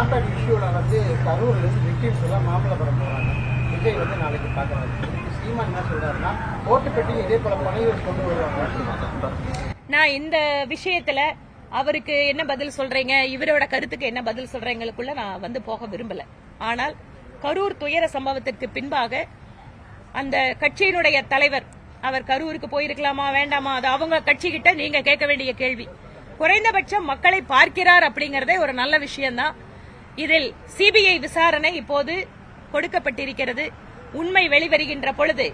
Compact இஷ்யூல வந்து கரூர்லேருந்து victims எல்லாம் மாமல்லபுரம் போகிறாங்க விஜய் வந்து நாளைக்கு பாக்குறாரு இதுக்கு சீமான் என்ன சொல்கிறாருன்னா ஓட்டு பெட்டி இதே போல பணிகள் கொண்டு வருவாங்க. நான் இந்த விஷயத்தில் அவருக்கு என்ன பதில் சொல்றீங்க? இவரோட கருத்துக்கு என்ன பதில் சொல்றீங்களுக்குள்ள நான் வந்து போக விரும்பல. ஆனால் கரூர் துயர சம்பவத்திற்கு பின்பாக அந்த கட்சியினுடைய தலைவர் அவர் கரூருக்கு போயிருக்கலாமா வேண்டாமா? அது அவங்க கட்சி கிட்ட நீங்க கேட்க வேண்டிய கேள்வி. குறைந்தபட்சம் மக்களை பார்க்கிறார் அப்படிங்கறதே ஒரு நல்ல விஷயம்தான். இதில் சிபிஐ விசாரணை இப்போது கொடுக்கப்பட்டிருக்கிறது. உண்மை வெளிவருகின்ற பொழுது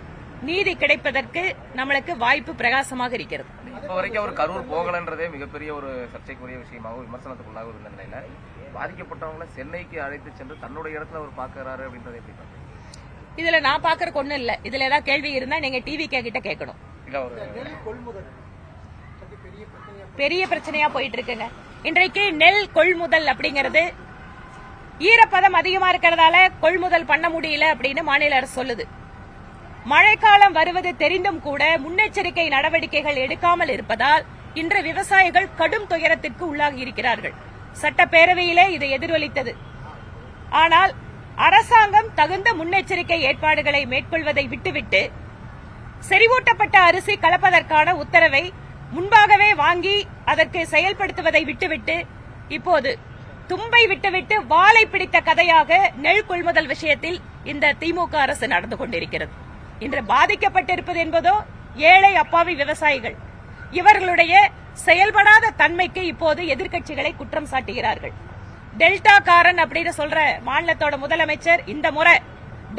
நீதி கிடைப்பதற்கு நம்மளுக்கு வாய்ப்பு பிரகாசமாக இருக்கிறது. இப்ப வரைக்கும் அவர் கரூர் போகலன்றதே மிகப்பெரிய ஒரு சர்ச்சைக்குரிய விஷயமாகவும் விமர்சனத்துக்குள்ளாக இருந்த நிலையில பாதிக்கப்பட்டவங்களை சென்னைக்கு அழைத்து சென்று தன்னுடைய இடத்துல அவர் பார்க்கறாரு அப்படின்றத எப்படி? இதுல நான் பாக்குறக்கு ஒண்ணும் இல்ல. இதுல ஏதாவது கேள்வி இருந்தா நீங்க டிவி கிட்ட கேட்கணும் பெரிய பிரச்சனையா போயிட்டு இருக்குங்க. இன்றைக்கு நெல் கொள்முதல் அப்படிங்கறது ஈரப்பதம் அதிகமா இருக்கிறதால கொள்முதல் பண்ண முடியல அப்படின்னு மாநில அரசு சொல்லுது. மழைக்காலம் வருவது தெரிந்தும் கூட முன்னெச்சரிக்கை நடவடிக்கைகள் எடுக்காமல் இருப்பதால் இன்று விவசாயிகள் கடும் துயரத்திற்கு உள்ளாகி இருக்கிறார்கள். சட்டப்பேரவையிலே இது எதிரொலித்தது. ஆனால் அரசாங்கம் தகுந்த முன்னெச்சரிக்கை ஏற்பாடுகளை மேற்கொள்வதை விட்டுவிட்டு செறிவூட்டப்பட்ட அரிசி கலப்பதற்கான உத்தரவை முன்பாகவே வாங்கி அதற்கு செயல்படுத்துவதை விட்டுவிட்டு இப்போது தும்பை விட்டுவிட்டு வாளை பிடித்த கதையாக நெல் கொள்முதல் விஷயத்தில் இந்த திமுக அரசு நடந்து கொண்டிருக்கிறது. இன்று பாதிக்கப்பட்டிருப்பது என்பதோ ஏழை அப்பாவி விவசாயிகள். இவர்களுடைய செயல்படாத தன்மைக்கு இப்போது எதிர்க்கட்சிகளை குற்றம் சாட்டுகிறார்கள். டெல்டா காரன் அப்படின்னு சொல்ற மாநிலத்தோட முதலமைச்சர் இந்த முறை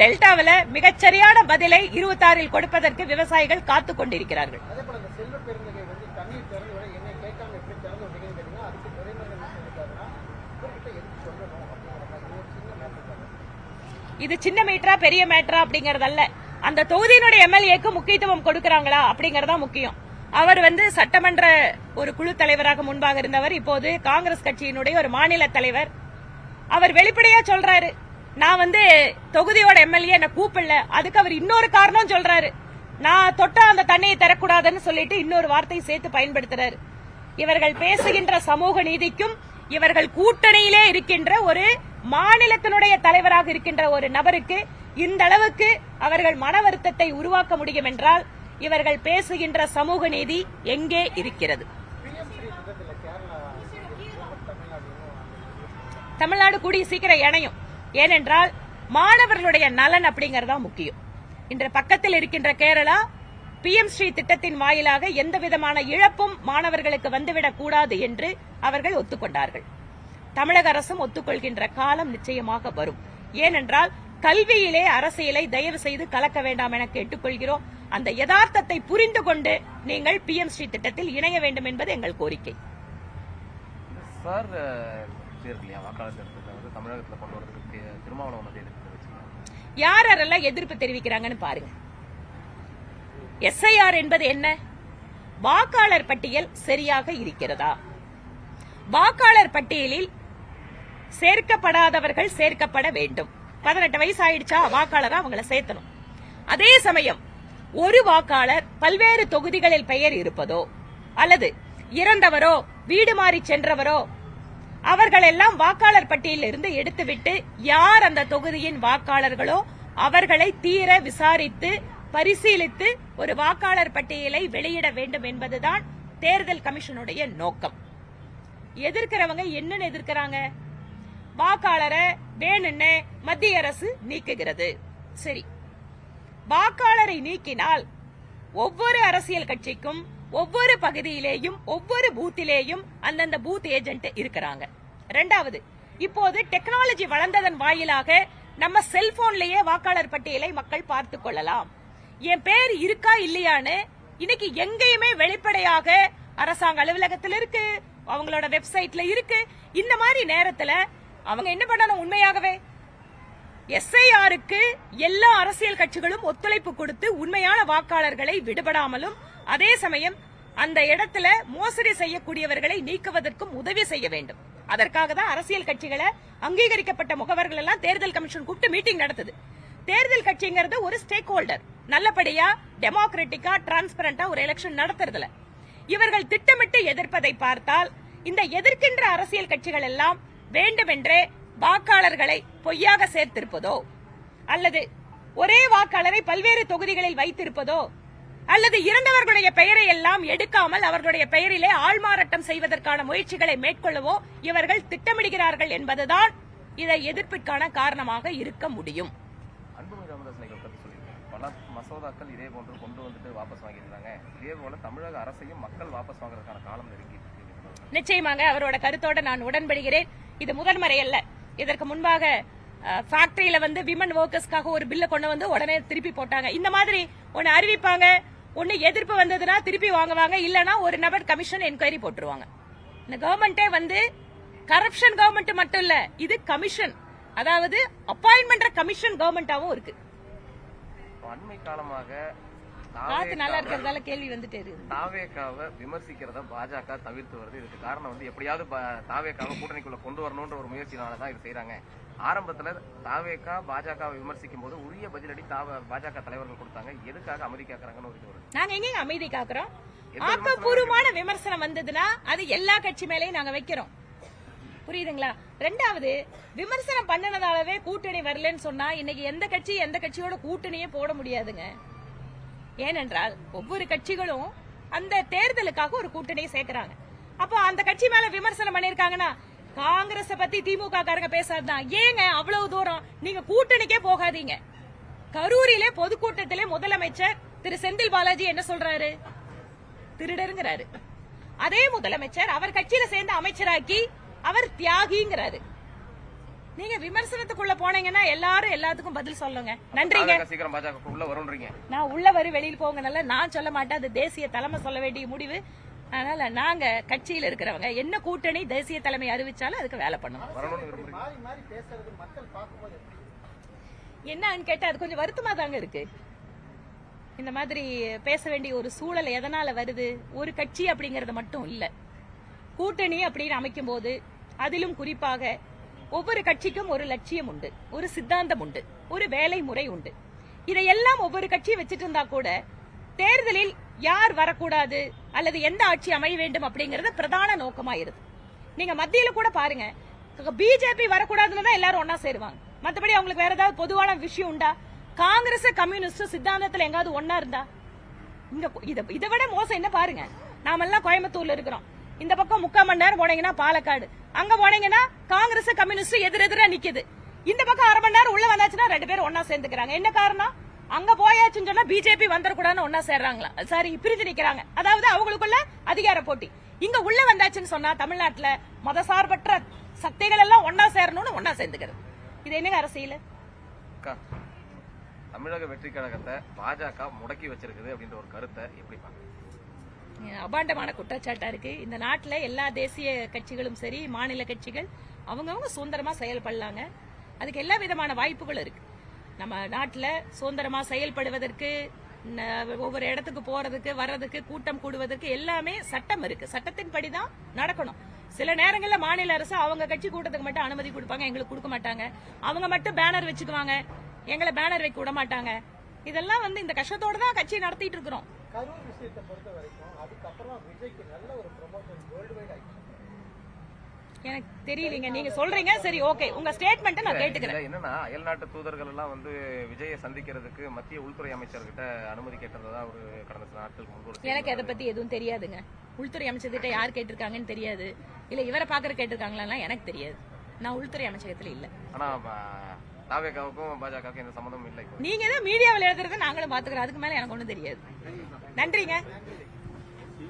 டெல்டாவில மிகச்சரியான பதிலை இருபத்தாறில் கொடுப்பதற்கு விவசாயிகள் காத்துக் கொண்டிருக்கிறார்கள் அதே போல இந்த செல்வ பெருந்தகை வந்து தண்ணீர் திறந்து விட என்னை கேட்காம எப்படி திறந்து விட்டீங்கன்னு கேட்டீங்கன்னா அதுக்கு துறைமுருகன் என்ன சொல்லிட்டாருன்னா இவர்கிட்ட எதுக்கு சொல்லணும் அப்படிங்கிற மாதிரி ஒரு சின்ன மேட்டர் இது சின்ன மீட்டரா பெரிய மேட்டரா அப்படிங்கறதல்ல. அந்த தொகுதியினுடைய எம்எல்ஏக்கு முக்கியத்துவம் கொடுக்கறாங்களா அப்படிங்கறதா முக்கியம். அவர் வந்து சட்டமன்ற ஒரு குழு தலைவராக முன்பாக இருந்தவர் இப்போது காங்கிரஸ் கட்சியினுடைய ஒரு மாநில தலைவர். அவர் வெளிப்படையா சொல்றாரு நான் வந்து தொகுதியோட எம்எல்ஏ என்ன கூப்பிடல. அதுக்கு அவர் இன்னொரு காரணம் சொல்றாரு. நான் தொட்டா அந்த தண்ணியை தரக்கூடாதுன்னு சொல்லிட்டு இன்னொரு வார்த்தையை சேர்த்து பயன்படுத்துறாரு. இவர்கள் பேசுகின்ற சமூக நீதிக்கும் இவர்கள் கூட்டணியிலே இருக்கின்ற ஒரு மாநிலத்தினுடைய தலைவராக இருக்கின்ற ஒரு நபருக்கு இந்த அளவுக்கு அவர்கள் மன வருத்தத்தை உருவாக்க முடியும் என்றால் இவர்கள் பேசுகின்ற சமூக நீதி எங்கே இருக்கிறது? தமிழ்நாடு கூடிய சீக்கிரம் இணையும். ஏனென்றால் மாணவர்களுடைய நலன் அப்படிங்கறதா முக்கியம். இன்று பக்கத்தில் இருக்கின்ற கேரளா பி எம் ஸ்ரீ திட்டத்தின் வாயிலாக எந்த விதமான இழப்பும் மாணவர்களுக்கு வந்துவிடக் கூடாது என்று அவர்கள் ஒத்துக்கொண்டார்கள். தமிழக அரசும் ஒத்துக்கொள்கின்ற காலம் நிச்சயமாக வரும். ஏனென்றால் கல்வியிலே அரசியலை தயவு செய்து கலக்க வேண்டாம் என கேட்டுக்கொள்கிறோம். அந்த யதார்த்தத்தை புரிந்து கொண்டு நீங்கள் பிஎம் ஸ்ரீ திட்டத்தில் இணைய வேண்டும் என்பது எங்கள் கோரிக்கை. சார் யார் யாரெல்லாம் எதிர்ப்பு தெரிவிக்கிறாங்கன்னு பாருங்க. எஸ்ஐஆர் என்பது என்ன? வாக்காளர் பட்டியல் சரியாக இருக்கிறதா? வாக்காளர் பட்டியலில் சேர்க்கப்படாதவர்கள் சேர்க்கப்பட வேண்டும். பதினெட்டு வயசு ஆயிடுச்சா வாக்காளரா அவங்கள சேர்த்தணும். அதே சமயம் ஒரு வாக்காளர் பல்வேறு தொகுதிகளில் பெயர் இருப்பதோ அல்லது இறந்தவரோ வீடு மாறி சென்றவரோ அவர்கள் எல்லாம் வாக்காளர் பட்டியலில் இருந்து எடுத்துவிட்டு யார் அந்த தொகுதியின் வாக்காளர்களோ அவர்களை தீர விசாரித்து பரிசீலித்து ஒரு வாக்காளர் பட்டியலை வெளியிட வேண்டும் என்பதுதான் தேர்தல் கமிஷனுடைய நோக்கம். எதிர்க்கிறவங்க என்னன்னு எதிர்க்கிறாங்க? வாக்காளரை வேணும்னு மத்திய அரசு நீக்குகிறது. சரி. வாக்காளரை நீக்கினால் ஒவ்வொரு அரசியல் கட்சிக்கும் ஒவ்வொரு பகுதியிலேயும் ஒவ்வொரு பூத்திலேயும் அந்தந்த பூத் ஏஜென்ட் இருக்கிறாங்க. ரெண்டாவது இப்போது டெக்னாலஜி வளர்ந்ததன் வாயிலாக நம்ம செல்போன்லயே வாக்காளர் பட்டியலை மக்கள் பார்த்து கொள்ளலாம். என் பேர் இருக்கா இல்லையான்னு இன்னைக்கு எங்கேயுமே வெளிப்படையாக அரசாங்க அலுவலகத்தில் இருக்கு அவங்களோட வெப்சைட்ல இருக்கு. இந்த மாதிரி நேரத்துல அவங்க என்ன பண்ணணும் உண்மையாகவே? எஸ்ஐஆருக்கு எல்லா அரசியல் கட்சிகளும் ஒத்துழைப்பு கொடுத்து உண்மையான வாக்காளர்களை விடுபடாமலும் அதே சமயம் அந்த இடத்துல மோசடி செய்யக்கூடியவர்களை நீக்குவதற்கும் உதவி செய்ய வேண்டும். அதற்காக தான் அரசியல் கட்சிகளை அங்கீகரிக்கப்பட்ட முகவர்கள் எல்லாம் தேர்தல் கமிஷன் கூப்பிட்டு மீட்டிங் நடத்துது. தேர்தல் கட்சிங்கிறது ஒரு ஸ்டேக் ஹோல்டர் நல்லபடியா டெமோக்ராட்டிக்கா டிரான்ஸ்பரண்டா ஒரு எலெக்ஷன் நடத்துறதுல. இவர்கள் திட்டமிட்டு எதிர்ப்பதை பார்த்தால் இந்த எதிர்க்கின்ற அரசியல் கட்சிகள் எல்லாம் வேண்டுமென்றே வாக்காளர்களை பொய்யாக சேர்த்திருப்பதோ அல்லது ஒரே வாக்காளரை பல்வேறு தொகுதிகளில் வைத்திருப்பதோ அல்லது இறந்தவர்களுடைய பெயரை எல்லாம் எடுக்காமல் அவர்களுடைய பெயரிலே ஆள்மாறாட்டம் செய்வதற்கான முயற்சிகளை மேற்கொள்ளவோ இவர்கள் திட்டமிடுகிறார்கள் என்பதுதான் இதை எதிர்ப்பிற்கான காரணமாக இருக்க முடியும். பல மசோதாக்கள் இதே போன்று கொண்டு வந்துட்டு வாபஸ் வாங்கியிருந்தாங்க. இதே போல தமிழக அரசையும் மக்கள் வாபஸ் வாங்குறதுக்கான காலம் நெருங்கி. நிச்சயமாக அவரோட கருத்தோட நான் உடன்படுகிறேன். இது முதன்முறை அல்ல. இதற்கு முன்பாக ஃபேக்டரியில வந்து விமன் ஒர்க்கர்ஸ்க்காக ஒரு பில்ல கொண்டு வந்து உடனே திருப்பி போட்டாங்க. இந்த மாதிரி ஒன்னு அறிவிப்பாங்க ஒன்னு எதிர்ப்பு வந்ததுன்னா திருப்பி வாங்குவாங்க இல்லனா ஒரு நபர் கமிஷன் என்கொயரி போட்டுருவாங்க. இந்த கவர்மெண்டே வந்து கரப்ஷன் கவர்மெண்ட் மட்டும் இல்ல இது கமிஷன் அதாவது அப்பாயின்மெண்ட் கமிஷன் கவர்மெண்டாவும் இருக்கு. அண்மை காலமாக காத்து நல்லா இருக்கிறதால கேள்வி வந்துட்டே இருக்கு தாவேக்காவை விமர்சிக்கிறத பாஜக தவிர்த்து வருது. இதுக்கு காரணம் வந்து எப்படியாவது தாவேக்காவை கூட்டணிக்குள்ள கொண்டு வரணும்ன்ற ஒரு முயற்சினால தான் இது செய்றாங்க. ஆரம்பத்துல தாவேக்கா பாஜகவை விமர்சிக்கும் போது உரிய பதிலடி தாவ பாஜக தலைவர்கள் கொடுத்தாங்க. எதுக்காக அமைதி கேட்கறாங்கன்னு ஒரு நாங்க எங்க அமைதி காக்குறோம்? ஆக்கப்பூர்வமான விமர்சனம் வந்ததுன்னா அது எல்லா கட்சி மேலயும் நாங்க வைக்கிறோம். புரியுதுங்களா? ரெண்டாவது விமர்சனம் பண்ணனதாலவே கூட்டணி வரலன்னு சொன்னா இன்னைக்கு எந்த கட்சி எந்த கட்சியோட கூட்டணியே போட முடியாதுங்க. ஏனென்றால் ஒவ்வொரு கட்சிகளும் அந்த தேர்தலுக்காக ஒரு கூட்டணியை சேர்க்கிறாங்க. அப்போ அந்த கட்சி மேல விமர்சனம் பண்ணிருக்காங்கன்னா காங்கிரஸ் பத்தி திமுக காரங்க பேசாதுதான் ஏங்க அவ்வளவு தூரம்? நீங்க கூட்டணிக்கே போகாதீங்க. கரூரிலே பொதுக்கூட்டத்திலே முதலமைச்சர் திரு செந்தில் பாலாஜி என்ன சொல்றாரு? திருடருங்கிறாரு. அதே முதலமைச்சர் அவர் கட்சியில சேர்ந்து அமைச்சராக்கி அவர் தியாகிங்கிறாரு. நீங்க விமர்சனத்துக்குள்ள போனீங்கன்னா எல்லாரும் எல்லாத்துக்கும் பதில் சொல்லுங்க. நன்றிங்க. சீக்கிரம் பாஜக உள்ள வரும்ன்றீங்க நான் உள்ள வரி வெளியில் போங்கனால நான் சொல்ல மாட்டேன். அது தேசிய தலைமை சொல்ல வேண்டிய முடிவு. அதனால நாங்க கட்சியில இருக்கிறவங்க என்ன கூட்டணி தேசிய தலைமை அறிவிச்சாலும் அதுக்கு வேலை எப்படி என்னன்னு கேட்டா அது கொஞ்சம் வருத்தமா தாங்க இருக்கு. இந்த மாதிரி பேச வேண்டிய ஒரு சூழல் எதனால வருது? ஒரு கட்சி அப்படிங்கறது மட்டும் இல்ல. கூட்டணி அப்படின்னு அமைக்கும் போது அதிலும் குறிப்பாக ஒவ்வொரு கட்சிக்கும் ஒரு லட்சியம் உண்டு ஒரு சித்தாந்தம் உண்டு ஒரு வேலை முறை உண்டு. இதையெல்லாம் ஒவ்வொரு கட்சியும் வச்சிட்டு இருந்தா கூட தேர்தலில் யார் வரக்கூடாது அல்லது எந்த ஆட்சி அமைய வேண்டும் அப்படிங்கறது பிரதான நோக்கமா இருக்கு நீங்க மத்தியில கூட பாருங்க பிஜேபி வரக்கூடாதுன்னு தான் எல்லாரும் ஒன்னா சேருவாங்க. மத்தபடி அவங்களுக்கு வேற ஏதாவது பொதுவான விஷயம் உண்டா? காங்கிரஸ் கம்யூனிஸ்ட் சித்தாந்தத்துல எங்காவது ஒன்னா இருந்தா? இங்க இதை இதை விட மோசம் என்ன பாருங்க நாமெல்லாம் கோயம்புத்தூர்ல இருக்கிறோம். இந்த பக்கம் முக்கால் மணி நேரம் போனீங்கன்னா பாலக்காடு அங்க போனீங்கன்னா காங்கிரஸ் கம்யூனிஸ்ட் எதிர் எதிரா நிக்குது. இந்த பக்கம் அரை மணி நேரம் உள்ள வந்தாச்சுன்னா ரெண்டு பேரும் ஒன்னா சேர்ந்துக்கிறாங்க. என்ன காரணம்? அங்க போயாச்சுன்னு சொன்னா பிஜேபி வந்துடக்கூடாதுன்னு ஒன்னா சேர்றாங்களா? சாரி பிரிஞ்சு நிக்கிறாங்க. அதாவது அவங்களுக்குள்ள அதிகார போட்டி. இங்க உள்ள வந்தாச்சுன்னு சொன்னா தமிழ்நாட்டுல மதசார்பற்ற சக்திகள் எல்லாம் ஒன்னா சேரணும்னு ஒன்னா சேர்ந்துக்கிறது. இது என்னங்க அரசியல்? அக்கா தமிழக வெற்றி கழகத்தை பாஜக முடக்கி வச்சிருக்குது அப்படின்ற ஒரு கருத்தை எப்படி பாக்குறீங்க அபாண்டமான குற்றச்சாட்டா இருக்கு. இந்த நாட்டில் எல்லா தேசிய கட்சிகளும் சரி மாநில கட்சிகள் அவங்கவுங்க சுதந்திரமா செயல்படலாங்க. அதுக்கு எல்லா விதமான வாய்ப்புகளும் இருக்கு. நம்ம நாட்டில் சுதந்திரமா செயல்படுவதற்கு ந- ஒவ்வொரு இடத்துக்கு போறதுக்கு வர்றதுக்கு கூட்டம் கூடுவதற்கு எல்லாமே சட்டம் இருக்கு. சட்டத்தின்படி தான் நடக்கணும். சில நேரங்களில் மாநில அரசு அவங்க கட்சி கூட்டத்துக்கு மட்டும் அனுமதி கொடுப்பாங்க எங்களுக்கு கொடுக்க மாட்டாங்க. அவங்க மட்டும் பேனர் வச்சுக்குவாங்க எங்களை பேனர் வைக்க விட மாட்டாங்க. இதெல்லாம் வந்து இந்த கஷ்டத்தோட தான் கட்சி நடத்திட்டு இருக்கிறோம். கரூர் விஷயத்தை பொறுத்த வரைக்கும் அதுக்கப்புறமா விஜய்க்கு நல்ல ஒரு ப்ரொமோஷன் வேர்ல்டு வைட் ஆயிடுச்சு. எனக்கு தெரியலீங்க. நீங்க சொல்றீங்க. சரி ஓகே உங்க ஸ்டேட்மெண்ட் நான் கேட்டுக்கிறேன். என்னன்னா அயல்நாட்டு தூதர்கள் எல்லாம் வந்து விஜயை சந்திக்கிறதுக்கு மத்திய உள்துறை அமைச்சர்கிட்ட அனுமதி கேட்டதா ஒரு கடந்த சில நாட்களுக்கு முன்பு எனக்கு அதை பத்தி எதுவும் தெரியாதுங்க. உள்துறை அமைச்சர்கிட்ட யார் கேட்டிருக்காங்கன்னு தெரியாது. இல்ல இவரை பாக்குற கேட்டிருக்காங்களா எனக்கு தெரியாது. நான் உள்துறை அமைச்சகத்துல இல்ல. ஆனா தாவேக்காவுக்கும் பாஜகவுக்கும் எந்த சம்மந்தமும் இல்லை. நீங்க தான் மீடியாவில் எழுதுறத நாங்களும் பாத்துக்கிறோம் அதுக்கு மேல எனக்கு ஒண்ணும் தெரியாது. நன்றிங்க.